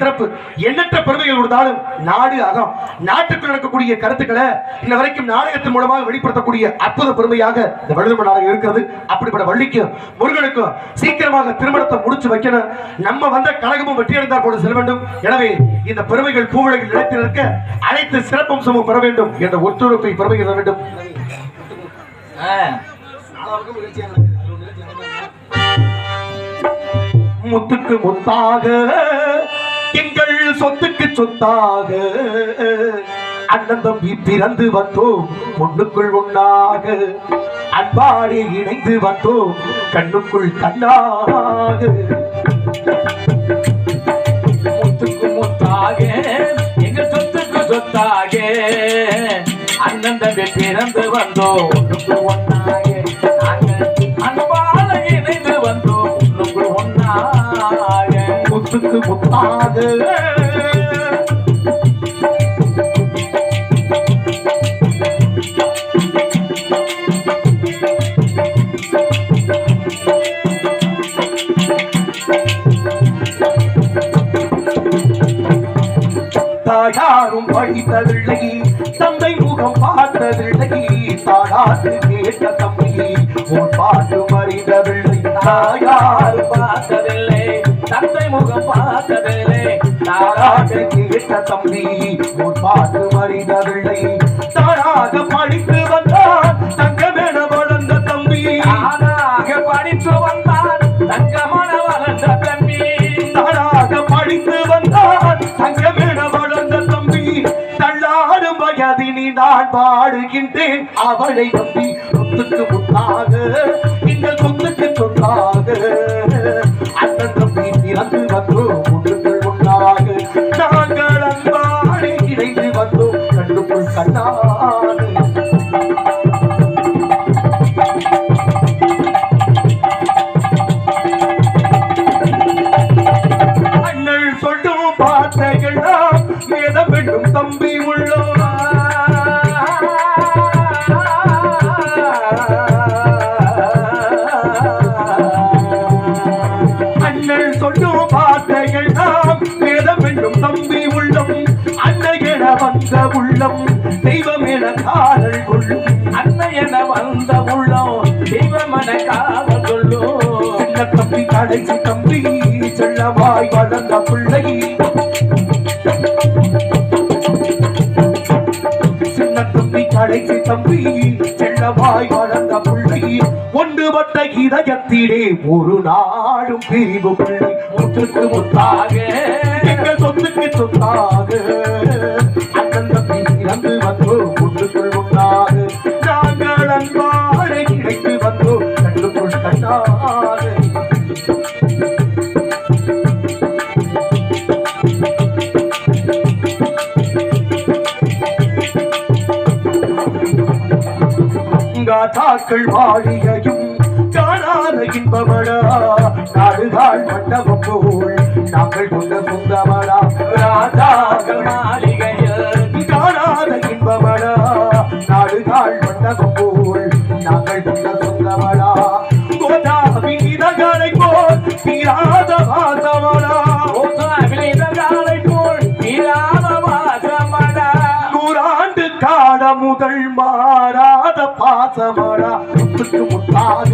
சிறப்பு. எண்ணற்ற பெருமைகள் கொடுத்தாலும் நாடு அகம். நாட்டுக்குள் நடக்கக்கூடிய கருத்துக்களை இன்ன வரைக்கும் நாடகத்தின் மூலமாக வெளிப்படுத்தக்கூடிய அற்புத பெருமையாக இந்த வள்ளுவர் நாடகம் இருக்கிறது. அப்படிப்பட்ட வள்ளிக்கும் முருகனுக்கும் சீக்கிரமாக திருமணத்தை முடிச்சு வைக்கணும். நம்ம வந்த கழகமும் வெற்றி அடைந்தார் போல செல்ல வேண்டும். எனவே இந்த பெருமைகள் பூவுலகில் நிலைத்து நிற்க அனைத்து சிறப்பம்சமும் பெற வேண்டும் என்ற ஒத்துழைப்பை பெருமைகள் தர வேண்டும். முத்துக்கு முத்தாக எங்கள் சொத்துக்கு சொத்தாக. அண்ணன் தம்பி பிறந்து வந்தோம் பொண்ணுக்குள் ஒண்ணாக அன்பாடி இணைந்து வந்தோம் கண்ணுக்குள் கண்ணாக முத்துக்கு முத்தாக எங்க சொத்துக்கு சொத்தாக. அண்ணன் தம்பி பிறந்து வந்தோம் ஒண்ணுக்கு ஒன்னாக முத்துக்கு முத்தாக தாயாரும் படித்ததில்லை தந்தை முகம் பார்த்ததில்லை தாயாரு கேட்ட தம்பி உன் பாட்டு மறிந்ததில்லை தாயார் பார்த்ததில்லை. தந்தை முகம் பார்த்ததில்லை. தாராக கேட்ட தம்பி உன் பாட்டு மறிந்ததில்லை தாராக படித்து வந்தான் தங்கமென வளர்ந்த தம்பி. தானாக படித்து வந்தான் தங்கமான வளர்ந்த தம்பி. தாராக படித்து வந்தான் தங்கமென வளர்ந்த தம்பி. தள்ளாடும் வயதினி நான் பாடுகின்றேன். அவளை நம்பி சொத்துக்கு முன்னாக இந்த சொத்துக்கு சொன்னாக அண்ணன் தம்பி பிறந்து சொல்லும் வார்த்தைகள்லாம் வேதம் என்றும் தம்பி உள்ளம். அன்னை என வந்த உள்ளம் தெய்வம் என காதல் கொள்ளும். அண்ணன் என வந்த உள்ளம் தெய்வம் என காதல் கொள்ளும். சின்ன தம்பி கடைசி தம்பி செல்லவாய் வளர்ந்த பிள்ளை. சின்ன தம்பி கடைசி தம்பி செல்லவாய் வளர்ந்த ஒன்றுபட்ட இதயத்திலே ஒரு நாளும் பிரிவு பிள்ளை. முற்றுக்கு முத்தாக எங்கள் சொத்துக்கு சொத்தாக. அண்ணன் தம்பி இறந்து வந்தோம் நாங்கள் அன்பாக கிடைத்து வந்தோம் கண்ணாக. காணாத இன்பமடா நாடுகால் மண்டபம் போல் நாங்கள் கொண்ட சொந்தமடா ராஜாக்கள் மாளிகையில் காணாத இன்பமடா நாடுகால் மண்டபம் போல் நாங்கள் கொண்ட சொந்தமடா கோதாவி இதகளை போல் தீராத வாசமடா விளைதகாலை போல் தீராத வாசமடா நூறாண்டு முதல் மாறாத பாசமடா சொத்துக்கு முத்தாக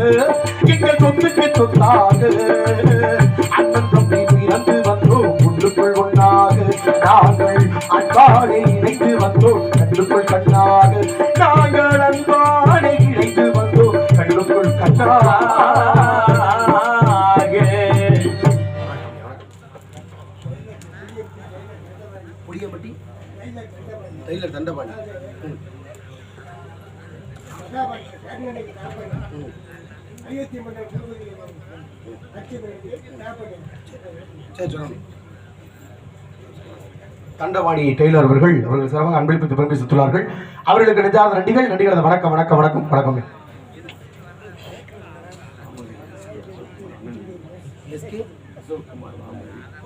எங்கள் சொத்துக்கு சொத்தாக அண்ணன் தம்பி பிறந்து வந்தோம் ஒன்றுக்குள் ஒன்றாக நாங்கள் அன்பாடை இணைந்து வந்தோம் கண்ணுக்குள் கண்ணாக நாங்கள் அன்பாடை இணைந்து வந்தோம் கண்ணுக்குள் கண்ணாக. புளியம்பட்டி டெய்லர் தண்டபாணி. ம். தண்டவாணி டெய்லர் அவர்கள் அவர்கள் சிறப்பாக அன்பளிப்பு பெருமை சுற்றுள்ளார்கள் அவர்களுக்கு நெஞ்சாத நன்றிகள். நன்றிகள். வணக்கம் வணக்கம் வணக்கம் வணக்கம்.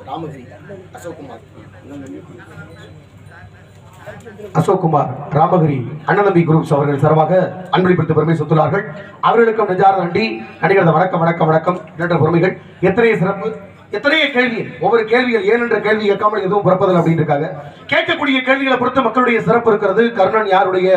ராமகிரி. அசோக்குமார் அசோக்குமார் ராமகிரி அண்ணநம்பி குரூப்ஸ் அவர்கள் சிறப்பாக அன்பளிப்படுத்த பெருமை சொத்துள்ளார்கள் அவர்களுக்கும் நெஞ்சார நன்றி. நடிகரத வணக்கம் வணக்கம் வணக்கம். என்ற பெருமைகள் எத்தனை சிறப்பு? எத்தனையோ கேள்வி? ஒவ்வொரு கேள்விகள் ஏன் என்ற கேள்வி கேட்காமல் எதுவும் பிறப்பதில் அப்படின்னு இருக்காங்க கேட்கக்கூடிய கேள்விகளை பொறுத்து மக்களுடைய சிறப்பு இருக்கிறது. கர்ணன் யாருடைய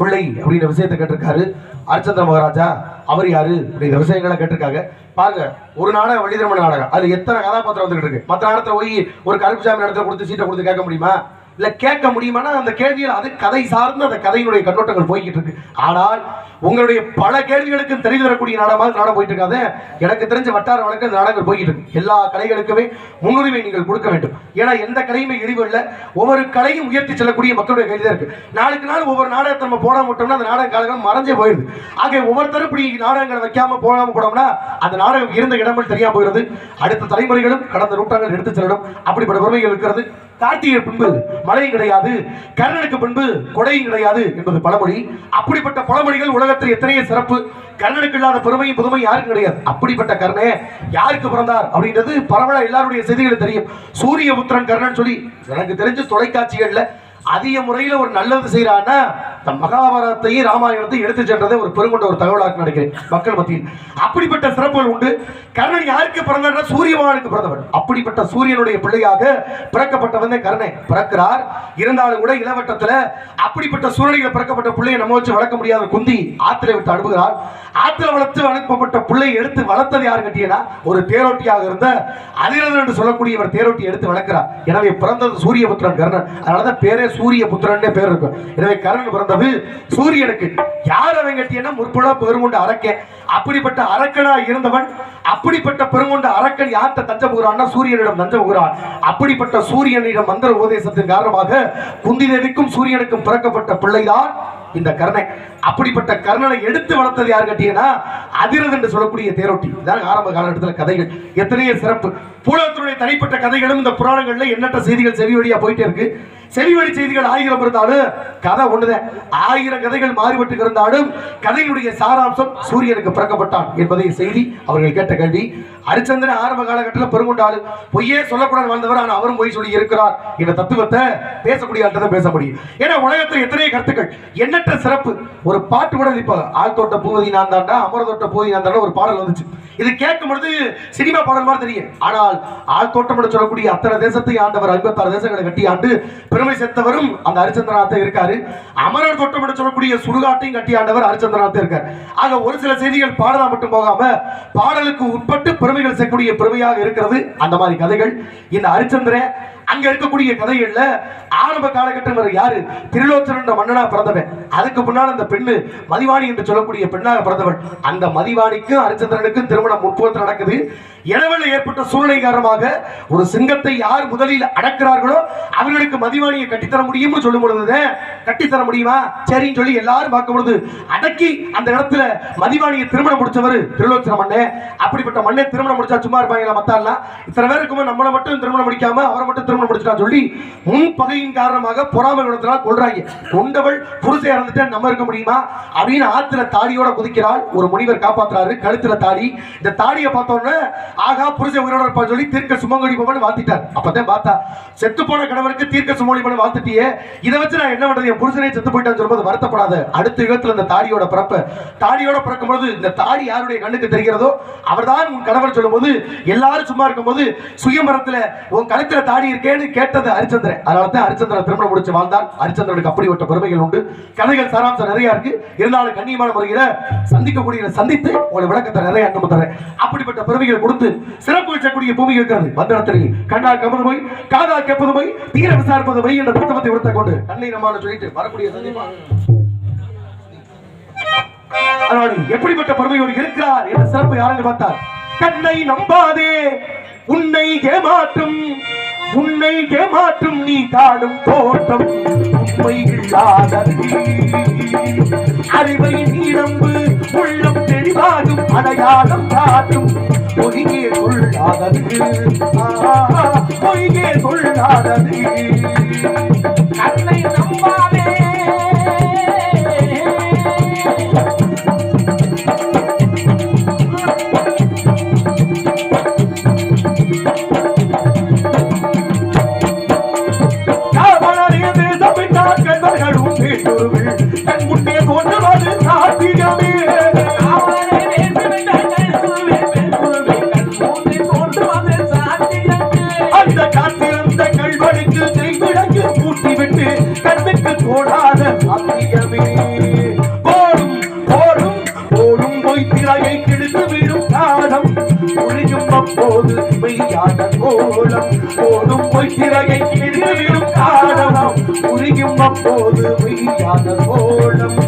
பிள்ளை அப்படின்ற விஷயத்தை கேட்டிருக்காரு. அரிச்சந்திர மகாராஜா அவர் யாரு? அப்படிங்கிற விஷயங்களை கேட்டிருக்காங்க. பாருங்க ஒரு நாடகம் வழிதர்ம நாடகம். அது எத்தனை கதாபாத்திரம் வந்துகிட்டு இருக்கு? மற்ற நேரத்தில் போய் ஒரு கருப்புசாமி இடத்துல கொடுத்து சீட்டை கொடுத்து கேட்க முடியுமா? இல்ல கேட்க முடியுமானா அந்த கேள்வியில் அது கதை சார்ந்து அந்த கதையினுடைய கண்ணோட்டங்கள் போய்கிட்டு இருக்கு. ஆனால் உங்களுடைய பல கேள்விகளுக்கு தெரிந்து தரக்கூடிய நாடகமாக நாடம் போயிட்டு இருக்காது எனக்கு தெரிஞ்ச வட்டார வழக்கு அந்த நாடங்கள் போய்கிட்டு இருக்கு. எல்லா கலைகளுக்குமே முன்னுரிமை நீங்கள் கொடுக்க வேண்டும். ஏன்னா எந்த கலையுமே இழிவு இல்லை. ஒவ்வொரு கலையும் உயர்த்தி செல்லக்கூடிய மக்களுடைய கையில் தான் இருக்கு. நாளுக்கு நாள் ஒவ்வொரு நாடகத்தை நம்ம போட விட்டோம்னா அந்த நாடக காலங்கள் மறைஞ்சே போயிடுது ஆக ஒவ்வொருத்தரும் இப்படி நாடகங்களை வைக்காம போடாம போனோம்னா அந்த நாடகம் இருந்த இடங்கள் தெரியாம போயிருது. அடுத்த தலைமுறைகளும் கடந்த நூற்றாண்டுகள் எடுத்து செல்லணும். அப்படிப்பட்ட உரிமைகள் இருக்கிறது. கார்த்திகை பின்பு மழையும் கிடையாது. கர்ணனுக்கு பின்பு கொடையும் கிடையாது என்பது பழமொழி. அப்படிப்பட்ட பழமொழிகள் உலகத்தில் எத்தனையோ சிறப்பு கர்ணனுக்கு இல்லாத பெருமையும் புதுமையும் யாருக்கும் கிடையாது. அப்படிப்பட்ட கர்ணே யாருக்கு பிறந்தார் அப்படின்றது பரவல எல்லாருடைய செய்திகளும் தெரியும். சூரிய புத்திரன் கர்ணன் சொல்லி எனக்கு தெரிஞ்ச தொலைக்காட்சிகள்ல அதிக முறையில் ஒரு நல்லது செய்யறான்னா மகாபாரதத்தையும் ராமாயணத்தையும் எடுத்து சென்றதை ஒரு பெருங்கொண்ட ஒரு தகவலாக நினைக்கிறேன் மக்கள் மத்தியில். அப்படிப்பட்ட சிறப்புகள் உண்டு. கர்ணன் யாருக்கு பிறந்தார்னா சூரியபகவானுக்கு பிறந்தவன். அப்படிப்பட்ட சூரியனுடைய பிள்ளையாக பிறக்கப்பட்டவன் கர்ணன். பிறக்கிறார். இருந்தாலும் கூட இளவட்டத்துல அப்படிப்பட்ட சூழ்நிலையில் பிறக்கப்பட்ட பிள்ளையை நம்ம வச்சு வளர்க்க முடியாத குந்தி ஆத்திரை விட்டு அனுப்புகிறார் ஆத்திர வளர்த்து அனுப்பப்பட்ட பிள்ளையை எடுத்து வளர்த்தது யாரு கட்டியனா? ஒரு தேரோட்டியாக இருந்த அதிரதன் என்று சொல்லக்கூடியவர் தேரோட்டி எடுத்து வளர்க்கிறார். எனவே பிறந்தது சூரியபுத்திரன் கர்ணன். அதனாலதான் பேரே சூரிய புத்திரன் பேர் இருக்கும். எனவே கர்ணன் பார்த்தது சூரியனுக்கு யார் அவன் கட்டியன்னா முற்புல பெருங்கொண்ட அரக்கன். அப்படிப்பட்ட அரக்கனா இருந்தவன் அப்படிப்பட்ட பெருங்கொண்ட அரக்கன் யார்கிட்ட தஞ்சம் புகிறான்னா சூரியனிடம் தஞ்சம் புகிறான் அப்படிப்பட்ட சூரியனிடம் மந்திர உபதேசத்தின் காரணமாக குந்திதேவிக்கும் சூரியனுக்கும் பிறக்கப்பட்ட பிள்ளைதான் இந்த கர்ணை அப்படிப்பட்ட கர்ணனை எடுத்து வளர்த்தது யார் கட்டியனா அதிரது என்று சொல்லக்கூடிய தேரோட்டி. இதான் ஆரம்ப காலகட்டத்தில் கதைகள். எத்தனையோ சிறப்பு. பூலகத்தினுடைய தனிப்பட்ட கதைகளும் இந்த புராணங்கள்ல எண்ணற்ற செய்திகள் செவி வழியா போயிட்டே இருக்கு. செவிவழி செய்திகள் ஆயிரம் இருந்தாலும் கதை ஒண்ணுதான் ஆயிரம் கதைகள் மாறுபட்டு இருந்தாலும் கதையினுடைய சாராம்சம் சூரியனுக்கு பிறக்கப்பட்டான் என்பதை செய்தி அவர்கள் கேட்ட கேள்வி. ஹரிச்சந்திரன் ஆரம்ப காலகட்டத்தில் பெருங்கொண்டாளு. பொய்யே சொல்லக்கூடாது வாழ்ந்தவர் ஆனால் அவரும் பொய் சொல்லி இருக்கிறார். என்ற தத்துவத்தை பேசக்கூடிய ஆட்டத்தை பேச முடியும். ஏன்னா உலகத்தில் எத்தனை கருத்துக்கள். எண்ணற்ற சிறப்பு. ஒரு பாட்டு கூட இப்போ ஆள் தோட்ட பூவதி நான் தாண்டா அமரதோட்ட பூவதி நான் தாண்டா ஒரு பாடல் வந்துச்சு. இது கேட்கும் பொழுது சினிமா பாடல் மாதிரி தெரியும். ஆனால் ஆள் சொல்லக்கூடிய அத்தனை தேசத்தை ஆண்டவர் ஐம்பத்தாறு தேசங்களை கட்டி ஆண்டு பெருமை சேர்த்தவரும் அந்த ஹரிச்சந்திரநாத் இருக்காரு. அமரர் தொட்டம் என்று சொல்லக்கூடிய சுடுகாட்டையும் கட்டி ஆண்டவர் ஹரிச்சந்திரநாத் இருக்கார். ஆக ஒரு சில செய்திகள் பாடலா மட்டும் போகாம பாடலுக்கு உட்பட்டு பெருமைகள் சேர்க்கக்கூடிய பெருமையாக இருக்கிறது அந்த மாதிரி கதைகள். இந்த ஹரிச்சந்திரன் அங்க இருக்கக்கூடிய கதைகள்ல ஆரம்ப காலகட்டங்கள் யாரு? திருலோச்சன என்ற மன்னனா பிறந்தவன். அதுக்கு முன்னால் அந்த பெண்ணு மதிவாணி என்று சொல்லக்கூடிய பெண்ணாக பிறந்தவன் அந்த மதிவாணிக்கும் ஹரிச்சந்திரனுக்கும் திருமணம் முற்போத்து நடக்குது. இரவில் ஏற்பட்ட சூழ்நிலை காரணமாக ஒரு சிங்கத்தை யார் முதலில் அடக்கிறார்களோ அவர்களுக்கு மதிவாணியை கட்டித்தர முடியும்னு சொல்லும் பொழுது கட்டித்தர முடியுமா? சரின்னு சொல்லி எல்லாரும் பார்க்கும் பொழுது அடக்கி அந்த இடத்துல மதிவாணியை திருமணம் முடிச்சவர் திருலோச்சன மண்ணே அப்படிப்பட்ட மண்ணை திருமணம் முடிச்சா சும்மா இருப்பாங்களா மத்தாலாம் இத்தனை பேருக்குமே நம்மளை மட்டும் திருமணம் முடிக்காம அவரை மட்டும் திருமணம் முடிச்சிட்டா சொல்லி முன் பகையின் காரணமாக பொறாமை குணத்தினால் கொள்றாங்க கொண்டவள் புருஷ இறந்துட்டு நம்ம இருக்க முடியுமா? அப்படின்னு ஆத்துல தாடியோட குதிக்கிறாள். ஒரு முனிவர் காப்பாத்துறாரு. கழுத்துல தாடி. இந்த தாடியை பார்த்தோன்னே ஆகா புருஷ உயிரோட இருப்பான்னு சொல்லி தீர்க்க சுமங்கலி பவன் வாழ்த்திட்டார். அப்பதான் பார்த்தா செத்து போன கணவருக்கு தீர்க்க சுமங்கலி பவன் வாழ்த்துட்டியே. இதை வச்சு நான் என்ன பண்றது? என் புருஷனே செத்து போயிட்டான்னு சொல்லும்போது வருத்தப்படாத. அடுத்த யுகத்துல இந்த தாடியோட பிறப்ப தாடியோட பிறக்கும் பொழுது இந்த தாடி யாருடைய கண்ணுக்கு தெரிகிறதோ அவர்தான் உன் கணவர் சொல்லும்போது எல்லாரும் சும்மா இருக்கும்போது சுயமரத்துல உன் கழுத்துல தாடி இருக்க. இருக்கேன்னு கேட்டது ஹரிச்சந்திரன் அதனால தான் ஹரிச்சந்திரன் திருமணம் முடிச்சு வாழ்ந்தார் ஹரிச்சந்திரனுக்கு அப்படிப்பட்ட பெருமைகள் உண்டு. கதைகள் சாராம்சம் நிறைய இருக்கு. இருந்தாலும் கண்ணியமான முறையில சந்திக்கக்கூடிய சந்தித்து உங்களை விளக்கத்தை நிறைய அனுமதி தரேன் அப்படிப்பட்ட பெருமைகள் கொடுத்து சிறப்பு வச்சக்கூடிய பூமி இருக்கிறது. வந்த இடத்துல கண்ணால் கப்பது போய் காதா கேட்பது போய் தீர விசாரிப்பது போய் என்ற புத்தகத்தை உடுத்த கொண்டு கண்ணை நம்மால சொல்லிட்டு வரக்கூடிய சந்திப்பா அதனால எப்படிப்பட்ட பெருமையோடு இருக்கிறார் என்ற சிறப்பு யாருன்னு பார்த்தார் கண்ணை நம்பாதே உன்னை ஏமாற்றும் உன்னை ஏமாற்றும் நீ காடும் தோட்டம் உண்மை இல்லாத அறிவை நீடம்பு உள்ளம் தெளிவாகும் அடையாளம் காட்டும். பொய்யே கொள்ளாதது ஆ, பொய்யே கொள்ளாதது கண்ணை நம்பாதே. போடாத சாத்தியமே போடும் போடும் போடும் போய் திரையை கிழித்து விடும் காலம் ஒழியும் அப்போது மெய்யான கோலம். போடும் போய் திரையை கிழித்து விடும் காலம் ஒழியும் அப்போது மெய்யான கோலம்.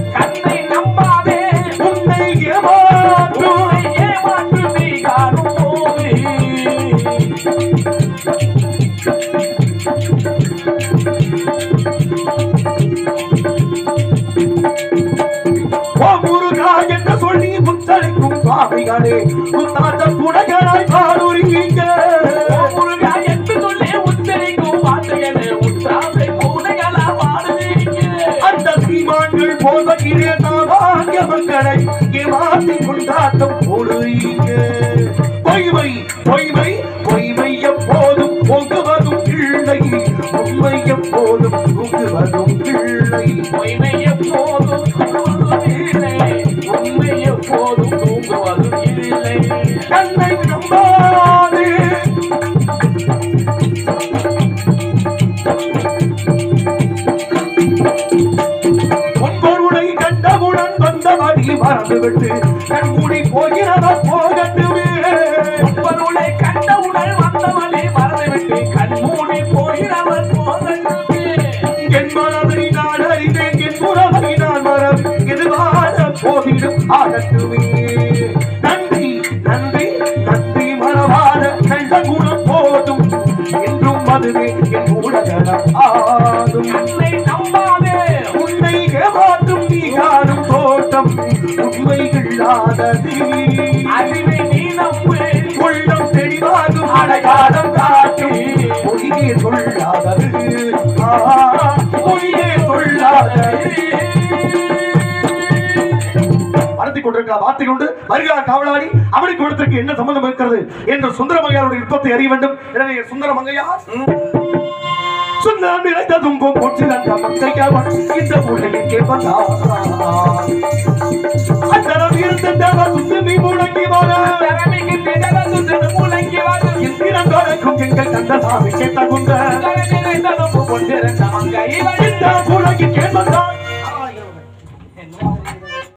உற்றாமை பூனைகளா வாடுவீங்க அந்த சீமான்கள் போதையிலே நாவாங்கிய மக்களை ஏமாத்தி கொண்டாட்டம் போடுறீங்க. எப்போதும் வரும் பிள்ளை பொய்மை எப்போதும் தூங்குவதில்லை உண்மை எப்போதும் தூங்குவதும் இல்லை தன்னை விரும்பாது பொன்பொருளை கண்டவுடன் வந்த மாதிரி மறந்துவிட்டு கண்மூடி போகிறதா போதிடும் நன்றி நன்றி நன்றி மனவாத நல்ல குணம் போதும் என்றும் அதுவே என் உலகம் ஆகும் கண்ணை நம்பாதே உன்னை ஏமாற்றும் நீ காணும் தோட்டம் உண்மைகளாதது அறிவை நீ நம்பு உள்ளம் தெளிவாகும் அடையாளம் காட்டும் பொய்யே சொல்லாதது. கொண்டிருக்கிற வார்த்தை உண்டு. வருகிற காவலாளி அவனுக்கு கொடுத்திருக்கு என்ன சம்பந்தம் இருக்கிறது என்று சுந்தரமங்கையாருடைய நுட்பத்தை அறிய வேண்டும். எனவே சுந்தரமங்கையா சுந்தரம் இழைத்த துன்பம் போட்டு அந்த மங்கையாவன் இந்த உலகில் கேட்பதான் அத்தரம் இருந்த தேவ சுந்தமி முழங்கி முழங்கி வர எங்கள் கந்த சாமி கேட்ட குந்த இந்த உலகில் கேட்பதான்